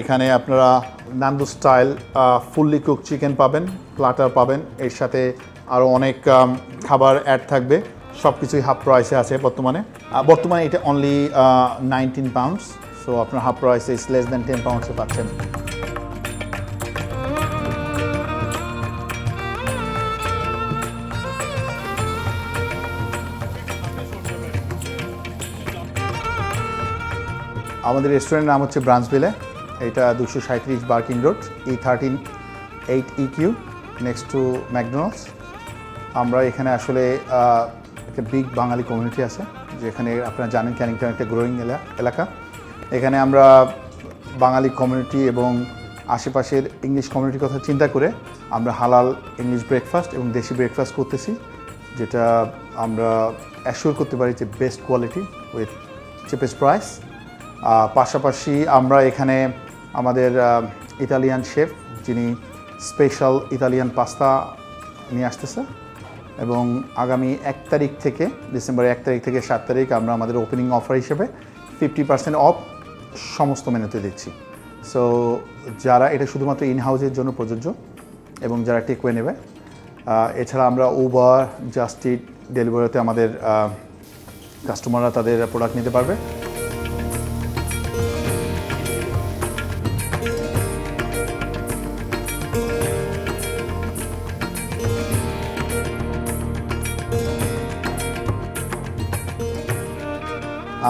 এখানে আপনারা Nando's style fully cook chicken পাবেন প্লাটার পাবেন। এর সাথে আরও অনেক খাবার অ্যাড থাকবে। সব কিছুই হাফ প্রাইসে আছে বর্তমানে। বর্তমানে এটা অনলি নাইনটিন পাউন্ডস সো আপনার হাফ প্রাইসে ইস লেস দেন টেন পাউন্ডসে পাচ্ছেন। আমাদের রেস্টুরেন্টের নাম হচ্ছে ব্রাঞ্চভিলে এটা দুশো সাঁত্রিশ Barking road E thirteen eight E Q next to McDonald's আমরা এখানে আসলে একটা বিগ বাঙালি কমিউনিটি আছে, যেখানে আপনারা জানেন ক্যানিংটন একটা গ্রোয়িং এলাকা। এখানে আমরা বাঙালি কমিউনিটি এবং আশেপাশের ইংলিশ কমিউনিটির কথা চিন্তা করে আমরা হালাল ইংলিশ ব্রেকফাস্ট এবং দেশি ব্রেকফাস্ট করতেছি, যেটা আমরা অ্যাসিওর করতে পারি যে best quality with cheapest price পাশাপাশি আমরা এখানে আমাদের ইতালিয়ান শেফ, যিনি স্পেশাল ইতালিয়ান পাস্তা নিয়ে আসতেছে। এবং আগামী এক তারিখ থেকে ডিসেম্বর এক তারিখ থেকে সাত তারিখ আমরা আমাদের ওপেনিং অফার হিসেবে ফিফটি পার্সেন্ট অফ সমস্ত মেনুতে দিচ্ছি। সো যারা এটা শুধুমাত্র ইন হাউসের জন্য প্রযোজ্য এবং যারা টেকওয়ে নেবে এছাড়া আমরা উবার জাস্টিট ডেলিভারিতে আমাদের কাস্টমাররা তাদের প্রোডাক্ট নিতে পারবে।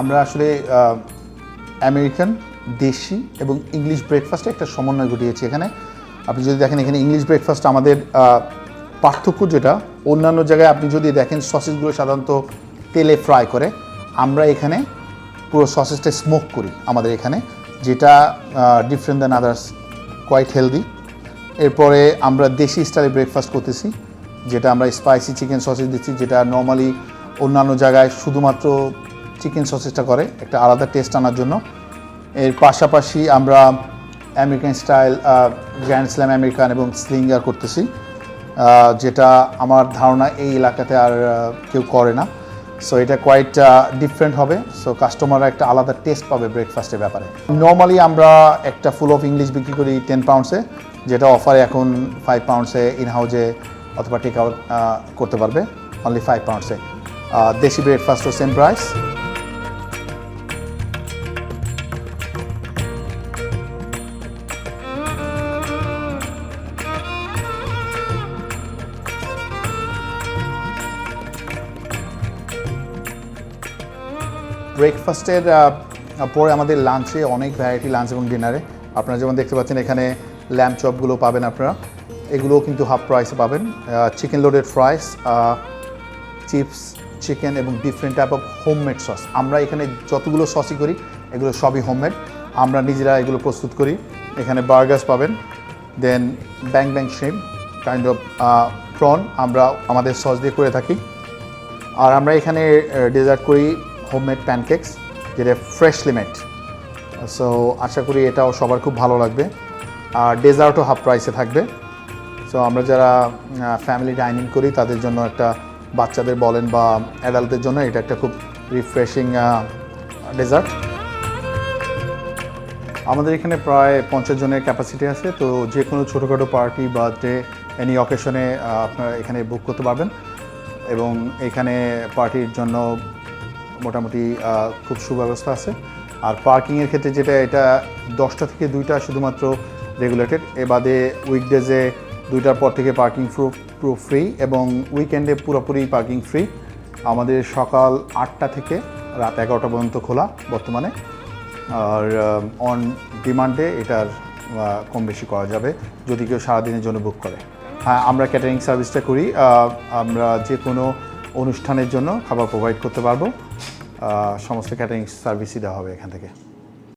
আমরা আসলে আমেরিকান, দেশি এবং ইংলিশ ব্রেকফাস্টে একটা সমন্বয় ঘটিয়েছি এখানে। আপনি যদি দেখেন এখানে ইংলিশ ব্রেকফাস্ট আমাদের পার্থক্য যেটা, অন্যান্য জায়গায় আপনি যদি দেখেন সসেসগুলো সাধারণত তেলে ফ্রাই করে, আমরা এখানে পুরো সসেসটা স্মোক করি আমাদের এখানে, যেটা different than others quite healthy এরপরে আমরা দেশি স্টাইলে ব্রেকফাস্ট করতেছি, যেটা আমরা স্পাইসি চিকেন সসেজ দিচ্ছি, যেটা নর্মালি অন্যান্য জায়গায় শুধুমাত্র চিকেন সসেজটা করে, একটা আলাদা টেস্ট আনার জন্য। এর পাশাপাশি আমরা American style grand slam American এবং স্লিঙ্গার করতেছি যেটা আমার ধারণা এই এলাকাতে আর কেউ করে না। সো এটা কোয়াইট ডিফারেন্ট হবে। সো কাস্টমাররা একটা আলাদা টেস্ট পাবে ব্রেকফাস্টের ব্যাপারে। নর্মালি আমরা একটা ফুল অফ ইংলিশ বিক্রি করি টেন পাউন্ডসে যেটা অফারে এখন ফাইভ পাউন্ডসে ইন হাউজে অথবা টেক আউট করতে পারবে অনলি ফাইভ পাউন্ডসে দেশি ব্রেকফাস্টও সেম প্রাইস ব্রেকফাস্টের পরে আমাদের লাঞ্চে অনেক ভ্যারাইটি লাঞ্চ এবং ডিনারে আপনারা যেমন দেখতে পাচ্ছেন এখানে ল্যাম্প চপগুলো পাবেন আপনারা। এগুলোও কিন্তু হাফ প্রাইসে পাবেন। Chicken loaded fries chips chicken এবং different type of homemade sauce আমরা এখানে যতগুলো সসই করি, এগুলো সবই হোমমেড আমরা নিজেরা এগুলো প্রস্তুত করি। এখানে বার্গার্স পাবেন then bang bang shrimp kind of prawn আমরা আমাদের সস দিয়ে করে থাকি। আর আমরা এখানে ডেজার্ট করি হোমমেড প্যানকেকস যেটা ফ্রেশলি মেড সো আশা করি এটাও সবার খুব ভালো লাগবে। আর ডেজার্টও হাফ প্রাইসে থাকবে। সো আমরা যারা ফ্যামিলি ডাইনিং করি, তাদের জন্য একটা বাচ্চাদের বলেন বা অ্যাডাল্টদের জন্য এটা একটা খুব রিফ্রেশিং ডেজার্ট আমাদের এখানে প্রায় পঞ্চাশ জনের ক্যাপাসিটি আছে। তো যে কোনো ছোটোখাটো পার্টি বার্থডে এনি অকেশনে আপনারা এখানে বুক করতে পারবেন। এবং এখানে পার্টির জন্য মোটামুটি খুব সুব্যবস্থা আছে। আর পার্কিংয়ের ক্ষেত্রে যেটা, এটা দশটা থেকে দুইটা শুধুমাত্র রেগুলেটেড এ বাদে উইকডেজে দুইটার পর থেকে পার্কিং পুরো ফ্রি এবং উইকেন্ডে পুরোপুরি পার্কিং ফ্রি আমাদের সকাল আটটা থেকে রাত এগারোটা পর্যন্ত খোলা বর্তমানে। আর অন ডিমান্ডে এটার কম বেশি করা যাবে যদি কেউ সারাদিনের জন্য বুক করে। হ্যাঁ আমরা ক্যাটারিং সার্ভিসটা করি। আমরা যে কোনো অনুষ্ঠানের জন্য খাবার প্রোভাইড করতে পারব। সমস্ত ক্যাটারিং সার্ভিসই দেওয়া হবে এখান থেকে।